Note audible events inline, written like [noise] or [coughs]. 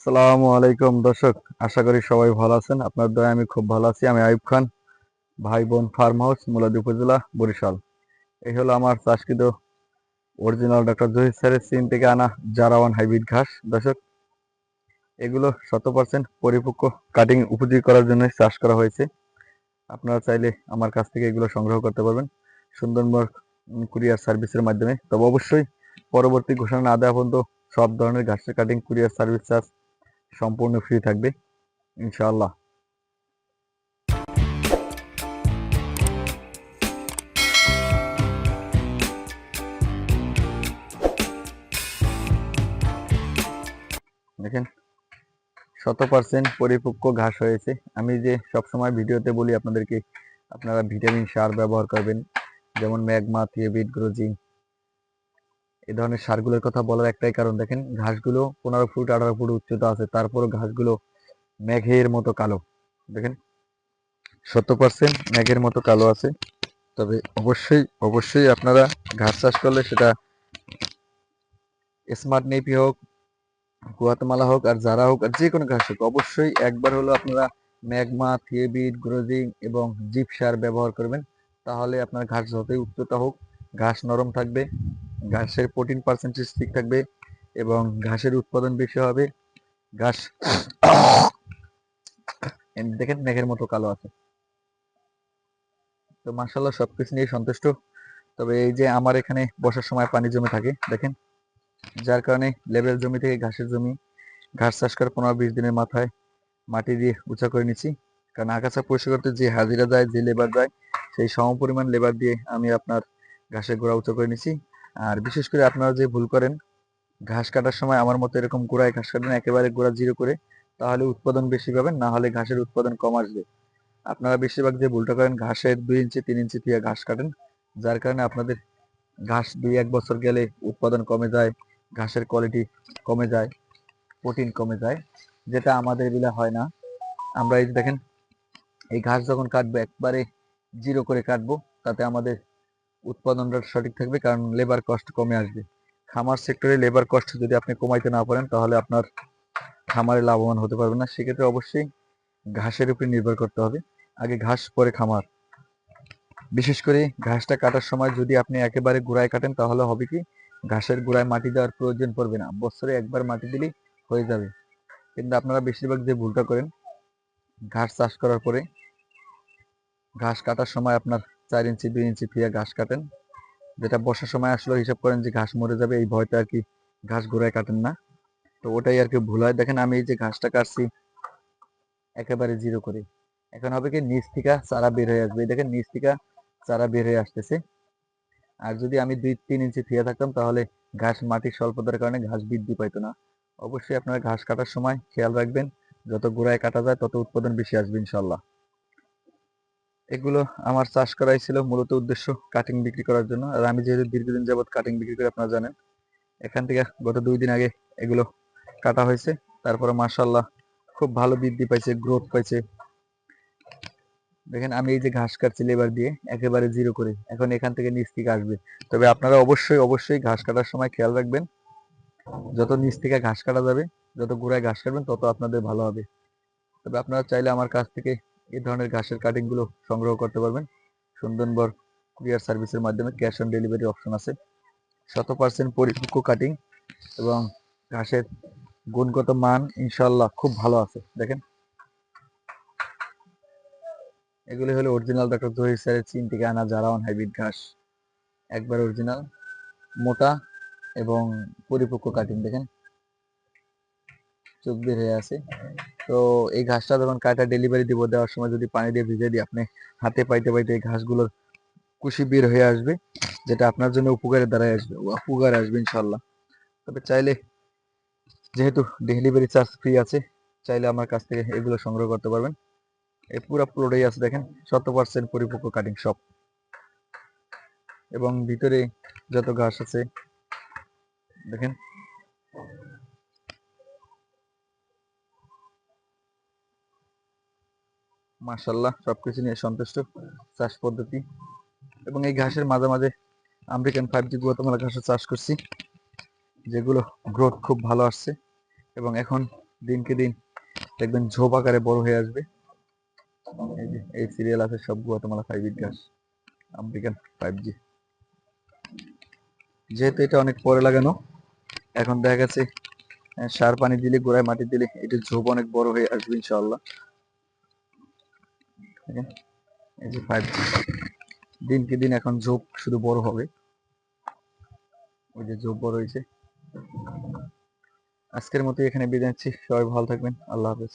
আসসালামু আলাইকুম দর্শক, আশা করি সবাই ভালো আছেন। আপনার দয়া আমি খুব ভালো আছি। আমি আইব খান ভাই বোন ফার্ম হাউস মুলাদি উপজেলা, বরিশাল। এই হলো আমার চাষকৃত অরিজিনাল ডক্টর জহির স্যারের সিন থেকে আনা জারাওয়ান হাইব্রিড ঘাস। দর্শক, এগুলো শত পার্সেন্ট পরিপক্ক কাটিং উপযোগী করার জন্য চাষ করা হয়েছে। আপনারা চাইলে আমার কাছ থেকে এগুলো সংগ্রহ করতে পারবেন। সুন্দরবন কুরিয়ার সার্ভিসের মাধ্যমে। তবে অবশ্যই পরবর্তী ঘোষণা না দেওয়া পর্যন্ত সব ধরনের ঘাসের কাটিং কুরিয়ার সার্ভিস চার্জ সম্পূর্ণ ফ্রি থাকবে, ইনশাআল্লাহ। দেখেন শত পার্সেন্ট পরিপক্ক ঘাস হয়েছে। আমি যে সবসময় ভিডিওতে বলি আপনাদেরকে, আপনারা ভিটামিন সার ব্যবহার করবেন, যেমন ম্যাগমা থিয়েবিট গ্রোজিং এই ধরনের সারগুলোর কথা বলার একটাই কারণ, দেখেন ঘাসগুলো পনেরো ফুট, আঠারো ফুট উচ্চতা আছে, তারপরও ঘাসগুলো মেঘের মতো কালো, দেখেন। সত্তর পার্সেন্ট মেঘের মতো কালো আছে, তবে অবশ্যই অবশ্যই আপনারা ঘাস চাষ করলে সেটা স্মার্ট নেপি হোক গুয়াতমালা হোক আর যারা হোক আর যে কোনো ঘাস হোক, অবশ্যই একবার হলো আপনারা ম্যাগমা থিয়েবিট গ্রোজিং এবং জিপ সার ব্যবহার করবেন, তাহলে আপনার ঘাস যতই উচ্চতা হোক, ঘাস নরম থাকবে। ঘাসের প্রোটিন পার্সেন্টেজ ঠিক থাকবে এবং ঘাসের উৎপাদন বেশি হবে। ঘাস [coughs] দেখেন মেঘের মতো কালো আছে। তো মার্শাল্লাহ সবকিছু নিয়ে সন্তুষ্ট। তবে এই যে আমার এখানে বসার সময় পানি জমে থাকে, দেখেন। যার কারণে লেবেল জমি থেকে ঘাসের জমি, ঘাস চাষ করে পনেরো বিশ দিনের মাথায় মাটি দিয়ে উঁচা করে নিচ্ছি কারণ আগাছা পরিষ্কার করতে যে হাজিরা যায়, যে লেবার যায়, সেই সম পরিমাণ লেবার দিয়ে আমি আপনার ঘাসের গোড়া উঁচা করে নিচ্ছি আর বিশেষ করে আপনারা যে ভুল করেন, ঘাস কাটার সময় আমার মতো এরকম গোড়ায় ঘাস কাটেন একেবারে গোড়া জিরো করে, তাহলে উৎপাদন বেশি পাবেন, না হলে ঘাসের উৎপাদন কম আসবে। আপনারা বেশিরভাগ যে ভুলটা করেন, ঘাসের দুই ইঞ্চি, তিন ইঞ্চি দিয়ে ঘাস কাটেন, যার কারণে আপনাদের ঘাস দুই এক বছর গেলে উৎপাদন কমে যায়, ঘাসের কোয়ালিটি কমে যায় প্রোটিন কমে যায়, যেটা আমাদের বিলা হয় না। আমরা এই দেখেন, এই ঘাস যখন কাটবো, একবারে জিরো করে কাটবো, তাতে আমাদের উৎপাদনটা সঠিক থাকবে, কারণ লেবার কস্ট কমে আসবে। খামার সেক্টরে লেবার কস্ট যদি আপনি কমাইতে না পারেন, তাহলে আপনার খামারে লাভবান হতে পারবে না। সেক্ষেত্রে অবশ্যই ঘাসের উপরে নির্ভর করতে হবে। আগে ঘাস, পরে খামার। বিশেষ করে ঘাসটা কাটার সময় যদি আপনি একেবারে গুড়ায় কাটেন, তাহলে হবে কি, ঘাসের গোড়ায় মাটি দেওয়ার প্রয়োজন পড়বে না। বছরে একবার মাটি দিলেই হয়ে যাবে। কিন্তু আপনারা বেশিরভাগ যে ভুলটা করেন, ঘাস চাষ করার পরে, ঘাস কাটার সময় আপনার চার ইঞ্চি, দুই ইঞ্চি ফিয়া ঘাস কাটেন। যেটা বর্ষার সময় আসলে হিসাব করেন যে ঘাস মরে যাবে, এই ভয়টা আর কি ঘাস গোড়ায় কাটেন না। তো ওটাই আর কি ভুল হয়। দেখেন আমি এই যে ঘাসটা কাটছি, একেবারে জিরো করে। এখন হবে কি নিচ থেকে চারা বের হয়ে আসবে। দেখেন নিচ থেকে চারা বের হয়ে আসতেছে। আর যদি আমি দুই, তিন ইঞ্চি থিয়া থাকতাম, তাহলে ঘাস মাটির স্বল্পতার কারণে ঘাস বৃদ্ধি পাইতো না। অবশ্যই আপনারা ঘাস কাটার সময় খেয়াল রাখবেন। যত গোড়ায় কাটা যায়, তত উৎপাদন বেশি আসবে ইনশাল্লাহ এগুলো আমার চাষ করাই ছিল মূলত উদ্দেশ্য কাটিং বিক্রি করার জন্য। আর আমি যেহেতু দীর্ঘদিন যাবত কাটিং বিক্রি করে, আপনারা জানেন। এখান থেকে গত দুই দিন আগে এগুলো কাটা হয়েছে। তারপরে মার্শাল্লাহ খুব ভালো বৃদ্ধি পাইছে গ্রোথ পাইছে। দেখেন, আমি এই যে ঘাস কাটছি লেবার দিয়ে, একেবারে জিরো করে। এখন এখান থেকে নিচ থেকে আসবে। তবে আপনারা অবশ্যই অবশ্যই ঘাস কাটার সময় খেয়াল রাখবেন, যত নিচ থেকে ঘাস কাটা যাবে, যত গোড়ায় ঘাস কাটবেন, তত আপনাদের ভালো হবে। তবে আপনারা চাইলে আমার কাছ থেকে এই ধরনের ঘাসের কাটিংগুলো সংগ্রহ করতে পারবেন। সুন্দরবন কুরিয়ার সার্ভিসের মাধ্যমে ক্যাশ অন ডেলিভারি অপশন আছে। শত পার্সেন্ট পরিপক্ক কাটিং এবং ঘাসের গুণগত মান ইনশাল্লাহ খুব ভালো আছে। দেখেন। এগুলি হলো অরিজিনাল ডক্টর জহির স্যারের চীন থেকে আনা জারাওয়ান হাইব্রিড ঘাস। একবার অরিজিনাল মোটা এবং পরিপক্ক কাটিং দেখেন। চোখ বের হয়ে আছে। তো এই ঘাসটা যখন কাটা ডেলিভারি দিব, দেওয়ার সময় যদি পানি দিয়ে ভিজে দিই, আপনি হাতে পাইতে পাইতে এই ঘাসগুলোর কুশি বের হয়ে আসবে, যেটা আপনার জন্য উপকারে দাঁড়ায় আসবে, উপকার আসবে ইনশাল্লাহ তবে চাইলে, যেহেতু ডেলিভারি চার্জ ফ্রি আছে, চাইলে আমার কাছ থেকে এগুলো সংগ্রহ করতে পারবেন। এই পুরো পুরোটাই আছে দেখেন শত পার্সেন্ট পরিপক্ক কাটিং সব এবং ভিতরে যত ঘাস আছে, দেখেন মাশাল্লাহ, সবকিছু নিয়ে সন্তুষ্ট। চাষ পদ্ধতি। এবং এই ঘাসের মাঝে মাঝে আমেরিকান ফাইভ জি গুয়াতমালা ঘাসের চাষ করছি, যেগুলো গ্রোথ খুব ভালো আসছে। এবং এখন দিনকে দিন দেখবেন ঝোপ আকারে বড় হয়ে আসবে। এই যে, এই সিরিয়াল আছে সব গুয়াতেমালা ফাইভ ইট ঘাস আমেরিকান ফাইভ জি যেহেতু এটা অনেক পরে লাগানো, এখন দেখা গেছে সার পানি দিলে, গোড়ায় মাটি দিলে এটা ঝোপ অনেক বড় হয়ে আসবে ইনশাআল্লাহ। এই যে ফাইভ দিনকে দিন এখন ঝোপ শুধু বড় হবে। ওই যে ঝোপ বড় হয়েছে। আজকের মতো এখানে বিদায় নিচ্ছি। সবাই ভালো থাকবেন। আল্লাহ হাফেজ।